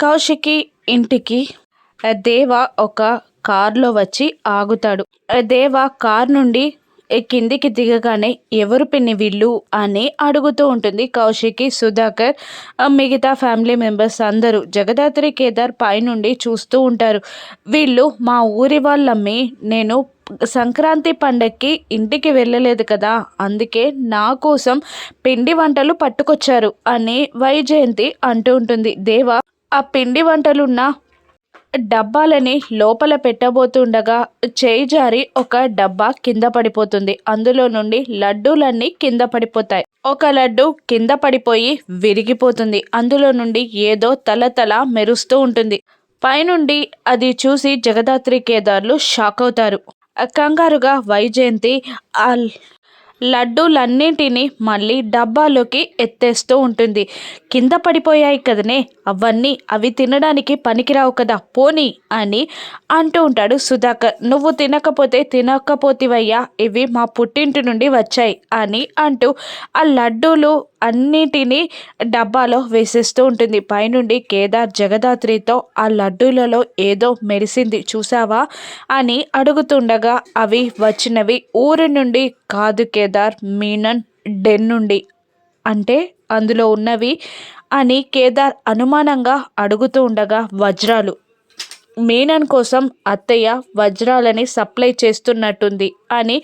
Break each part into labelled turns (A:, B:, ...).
A: కౌశికి ఇంటికి దేవ ఒక కారులో వచ్చి ఆగుతాడు. దేవ కార్ నుండి కిందికి దిగగానే ఎవరు పిన్ని వీళ్ళు అని అడుగుతూ ఉంటుంది కౌశికి సుధాకర్ మిగతా ఫ్యామిలీ మెంబర్స్ అందరూ. జగదాత్రి కేదార్ పైనుండి చూస్తూ ఉంటారు. వీళ్ళు మా ఊరి వాళ్ళమ్మి నేను సంక్రాంతి పండక్కి ఇంటికి వెళ్ళలేదు కదా అందుకే నా కోసం పిండి వంటలు పట్టుకొచ్చారు అని వైజయంతి అంటూ ఉంటుంది. దేవ ఆ పిండి వంటలున్న డబ్బాలని లోపల పెట్టబోతుండగా చేయి జారి ఒక డబ్బా కింద పడిపోతుంది. అందులో నుండి లడ్డూలన్నీ కింద పడిపోతాయి. ఒక లడ్డు కింద పడిపోయి విరిగిపోతుంది. అందులో నుండి ఏదో తల తల మెరుస్తూ ఉంటుంది. పైనుండి అది చూసి జగదాత్రి కేదార్లు షాక్ అవుతారు. కంగారుగా వైజయంతి ఆ లడ్డూలన్నింటినీ మళ్ళీ డబ్బాలోకి ఎత్తేస్తూ ఉంటుంది. కింద పడిపోయాయి కదనే అవన్నీ అవి తినడానికి పనికిరావు కదా పోనీ అని అంటూ ఉంటాడు సుధాకర్. నువ్వు తినకపోతే తినకపోతివయ్యా ఇవి మా పుట్టింటి నుండి వచ్చాయి అని అంటూ ఆ లడ్డూలు అన్నిటినీ డబ్బాలో వేసేస్తూ ఉంటుంది. పైనుండి కేదార్ జగదాత్రితో ఆ లడ్డూలలో ఏదో మెరిసింది చూసావా అని అడుగుతుండగా అవి వచ్చినవి ఊరి నుండి కాదు కేదార్. కేదార్ మీనన్ డెన్ నుండి. అంటే అందులో ఉన్నవి అని కేదార్ అనుమానంగా అడుగుతూ ఉండగా వజ్రాలు. మీనన్ కోసం అత్తయ్య వజ్రాలని సప్లై చేస్తున్నట్టుంది అని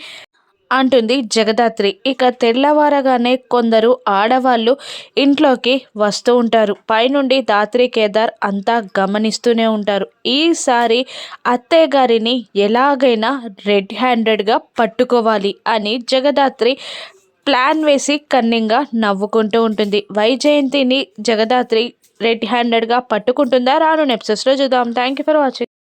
A: అంటుంది జగదాత్రి. ఇక తెల్లవారగానే కొందరు ఆడవాళ్ళు ఇంట్లోకి వస్తూ ఉంటారు. పైనుండి దాత్రి కేదార్ అంతా గమనిస్తూనే ఉంటారు. ఈసారి అత్తయ్య గారిని ఎలాగైనా రెడ్ హ్యాండెడ్గా పట్టుకోవాలి అని జగదాత్రి ప్లాన్ వేసి కన్నింగా నవ్వుకుంటూ ఉంటుంది. వైజయంతిని జగదాత్రి రెడ్ హ్యాండెడ్గా పట్టుకుంటుందా? రాను నెప్సెస్లో చూద్దాం. Thank you for watching.